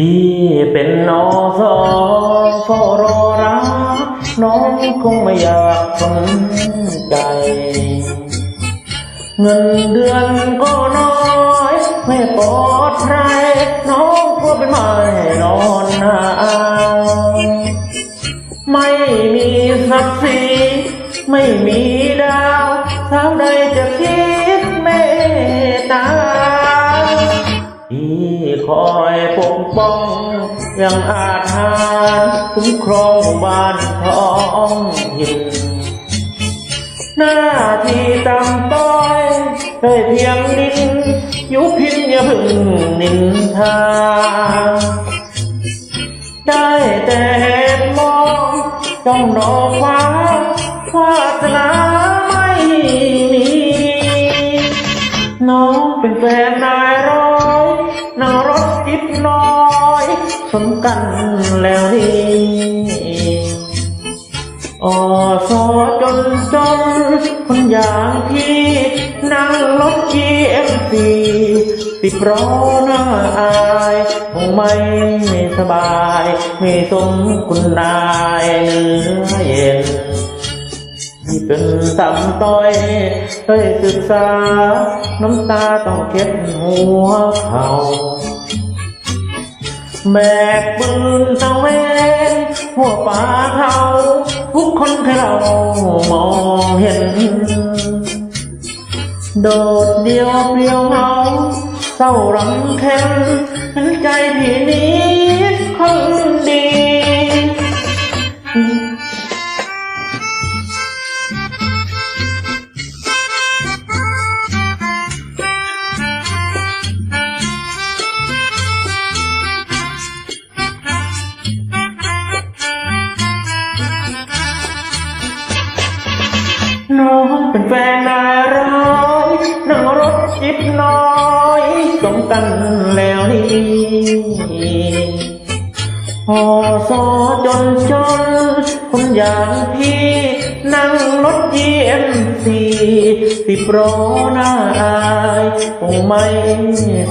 พี่เป็นนอสอเฝ้ารอรักน้องคงไม่อยากสนใจ เงินเดือนก็น้อย ไม่ปลอดภัยน้องกลัวเป็นไม้นอนหนาวไม่มีศักดิ์ศรีไม่มีดาวสาวใดจะคิดเมตตาที่ คอยปกป้อง ยังอาจหารคุ้มครองบ้านท้องถิ่นหน้าที่ตำต้อยได้เพียงดินยุพินอย่าพึ่งนินทา ได้แต่มองจ้องดอกฟ้าวาสนาไม่มี น้องเป็นแฟนนายร้อยนางรถจิบน้อยสมกันแล้วนี่อสอจนจนคนอย่างพี่นั่งรถจีเอ็มซีติดร้อหน้าอายคงไม่สบาย ไม่สมคุณนายเนื้อเย็น ที่เป็นต่ำต้อยได้ศึกษา น้ำตาต้องเก็บหัวเขาแบกปืนตะเวนหัวป่าเขาทุกคนให้เรามองเห็น โดดเดียวเปลี่ยวเหงาเศร้ารำเค็นเห็นใจพี่นี้ น้องเป็นแฟนนายร้อยนั่งรถจิบน้อยสมกันแล้วนี่พอสอจนจนคนอย่างพี่นั่งรถยีเอ็มซีสิบโรหน้าอายคงไม่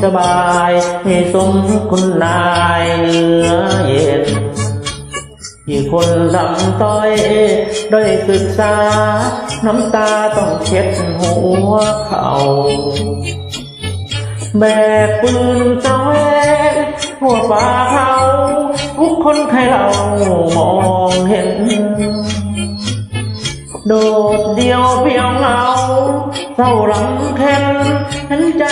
สบายไม่สมคุณนายเนื้อเย็น ที่คนดำต้อยได้ศึกษา น้ำตาต้องเช็ดหัวเขาแบกปืนตะเวนหัวป่าเขาทุกคนใครเรามองเห็น โดดเดียวเพียงเหงาเศร้าหลังเค็นเห็นใจ